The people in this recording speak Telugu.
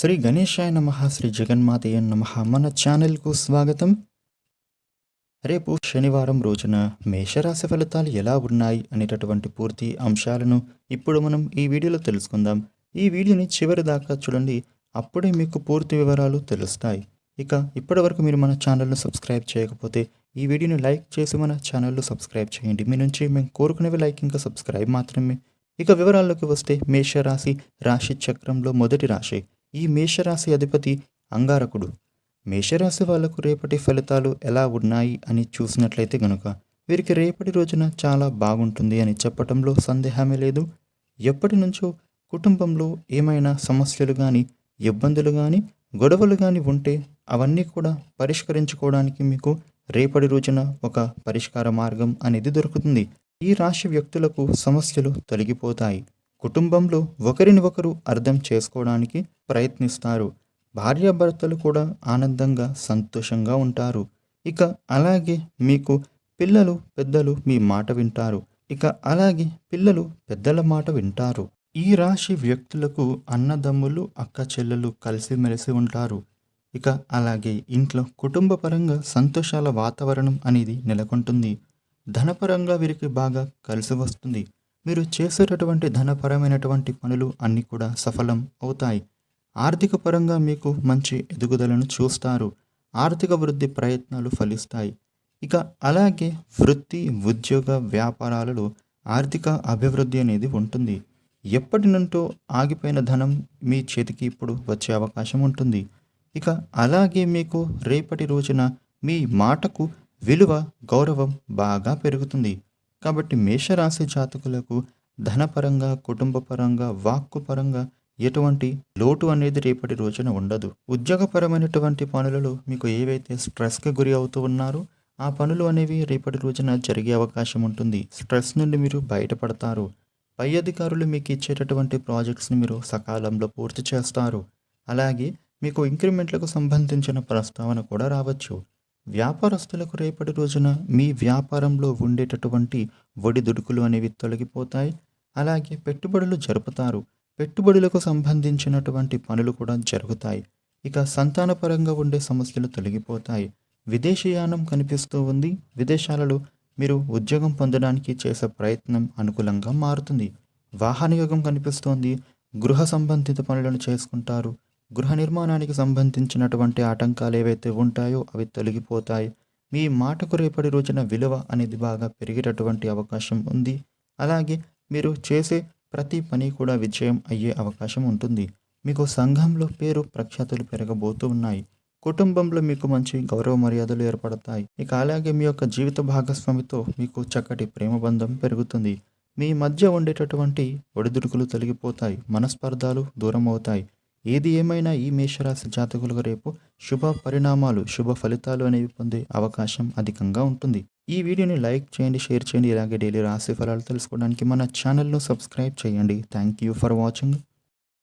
శ్రీ గణేశాయ నమ శ్రీ జగన్మాతయ నమ. మన ఛానల్కు స్వాగతం. రేపు శనివారం రోజున మేషరాశి ఫలితాలు ఎలా ఉన్నాయి అనేటటువంటి పూర్తి అంశాలను ఇప్పుడు మనం ఈ వీడియోలో తెలుసుకుందాం. ఈ వీడియోని చివరి దాకా చూడండి. అప్పుడే మీకు పూర్తి వివరాలు తెలుస్తాయి. ఇక ఇప్పటివరకు మీరు మన ఛానల్ను సబ్స్క్రైబ్ చేయకపోతే ఈ వీడియోని లైక్ చేసి మన ఛానల్ను సబ్స్క్రైబ్ చేయండి. మీ నుంచి మేము కోరుకునేవి లైక్ ఇంకా సబ్స్క్రైబ్ మాత్రమే. ఇక వివరాల్లోకి వస్తే మేషరాశి రాశి చక్రంలో మొదటి రాశి. ఈ మేషరాశి అధిపతి అంగారకుడు. మేషరాశి వాళ్ళకు రేపటి ఫలితాలు ఎలా ఉన్నాయి అని చూసినట్లయితే గనుక వీరికి రేపటి రోజున చాలా బాగుంటుంది అని చెప్పటంలో సందేహమే లేదు. ఎప్పటి నుంచో కుటుంబంలో ఏమైనా సమస్యలు కానీ ఇబ్బందులు కానీ గొడవలు కానీ ఉంటే అవన్నీ కూడా పరిష్కరించుకోవడానికి మీకు రేపటి రోజున ఒక పరిష్కార మార్గం అనేది దొరుకుతుంది. ఈ రాశి వ్యక్తులకు సమస్యలు తొలగిపోతాయి. కుటుంబంలో ఒకరిని ఒకరు అర్థం చేసుకోవడానికి ప్రయత్నిస్తారు. భార్యాభర్తలు కూడా ఆనందంగా సంతోషంగా ఉంటారు. ఇక అలాగే మీకు పిల్లలు పెద్దలు మీ మాట వింటారు. ఇక అలాగే పిల్లలు పెద్దల మాట వింటారు. ఈ రాశి వ్యక్తులకు అన్నదమ్ములు అక్క చెల్లెలు కలిసిమెలిసి ఉంటారు. ఇక అలాగే ఇంట్లో కుటుంబ పరంగా సంతోషాల వాతావరణం అనేది నెలకొంటుంది. ధనపరంగా వీరికి బాగా కలిసి వస్తుంది. మీరు చేసేటటువంటి ధనపరమైనటువంటి పనులు అన్నీ కూడా సఫలం అవుతాయి. ఆర్థిక పరంగా మీకు మంచి ఎదుగుదలను చూస్తారు. ఆర్థిక వృద్ధి ప్రయత్నాలు ఫలిస్తాయి. ఇక అలాగే వృత్తి ఉద్యోగ వ్యాపారాలలో ఆర్థిక అభివృద్ధి అనేది ఉంటుంది. ఎప్పటి నుంటో ఆగిపోయిన ధనం మీ చేతికి ఇప్పుడు వచ్చే అవకాశం ఉంటుంది. ఇక అలాగే మీకు రేపటి రోజున మీ మాటకు విలువ గౌరవం బాగా పెరుగుతుంది. కాబట్టి మేషరాశి జాతకులకు ధనపరంగా కుటుంబపరంగా వాక్కుపరంగా ఎటువంటి లోటు అనేది రేపటి రోజున ఉండదు. ఉద్యోగపరమైనటువంటి పనులలో మీకు ఏవైతే స్ట్రెస్కి గురి అవుతూ ఉన్నారో ఆ పనులు అనేవి రేపటి రోజున జరిగే అవకాశం ఉంటుంది. స్ట్రెస్ నుండి మీరు బయటపడతారు. పై అధికారులు మీకు ఇచ్చేటటువంటి ప్రాజెక్ట్స్ని మీరు సకాలంలో పూర్తి చేస్తారు. అలాగే మీకు ఇంక్రిమెంట్లకు సంబంధించిన ప్రస్తావన కూడా రావచ్చు. వ్యాపారస్తులకు రేపటి రోజున మీ వ్యాపారంలో ఉండేటటువంటి ఒడిదుడుకులు అనేవి తొలగిపోతాయి. అలాగే పెట్టుబడులు జరుపుతారు. పెట్టుబడులకు సంబంధించినటువంటి పనులు కూడా జరుగుతాయి. ఇక సంతానపరంగా ఉండే సమస్యలు తొలగిపోతాయి. విదేశీయానం కనిపిస్తూ ఉంది. విదేశాలలో మీరు ఉద్యోగం పొందడానికి చేసే ప్రయత్నం అనుకూలంగా మారుతుంది. వాహన యోగం కనిపిస్తోంది. గృహ సంబంధిత పనులను చేసుకుంటారు. గృహ నిర్మాణానికి సంబంధించినటువంటి ఆటంకాలు ఏవైతే ఉంటాయో అవి తొలగిపోతాయి. మీ మాటకు రేపటి రోజున విలువ అనేది బాగా పెరిగేటటువంటి అవకాశం ఉంది. అలాగే మీరు చేసే ప్రతి పని కూడా విజయం అయ్యే అవకాశం ఉంటుంది. మీకు సంఘంలో పేరు ప్రఖ్యాతులు పెరగబోతూ ఉన్నాయి. కుటుంబంలో మీకు మంచి గౌరవ మర్యాదలు ఏర్పడతాయి. ఇక అలాగే మీ యొక్క జీవిత భాగస్వామితో మీకు చక్కటి ప్రేమ బంధం పెరుగుతుంది. మీ మధ్య ఉండేటటువంటి ఒడిదుడుకులు తొలగిపోతాయి. మనస్పర్ధాలు దూరం అవుతాయి ఏది ఏమైనా ఈ మేషరాశి జాతకులకు రేపు శుభ పరిణామాలు శుభ ఫలితాలు అనేవి పొందే అవకాశం అధికంగా ఉంటుంది. ఈ వీడియోని లైక్ చేయండి షేర్ చేయండి. ఇలాగే డైలీ రాశి ఫలాలు తెలుసుకోవడానికి మన ఛానల్ను సబ్స్క్రైబ్ చేయండి. Thank you for watching.